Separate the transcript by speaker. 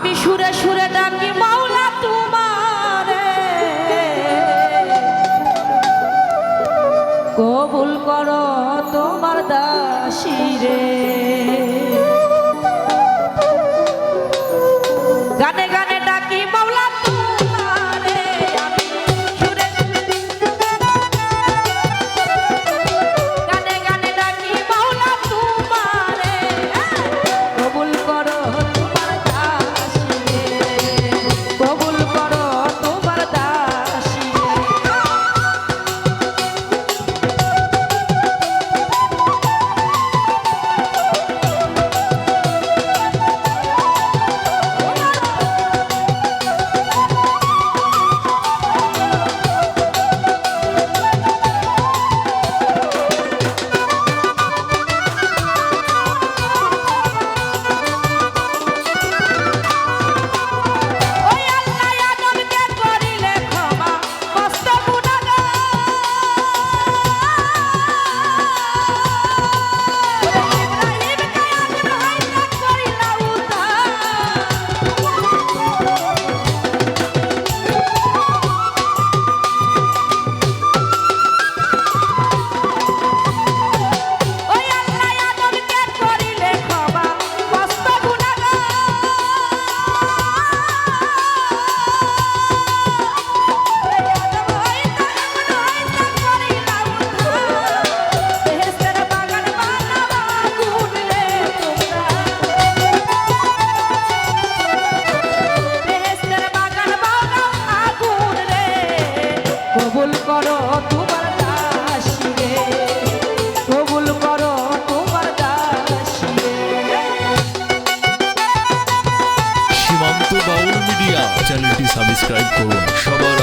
Speaker 1: আমি সুরে সুরে ডাকি মাওলা তোমার। কবুল করো তোমার
Speaker 2: দাসিরে সাবস্ক্রাইব করুন। সবার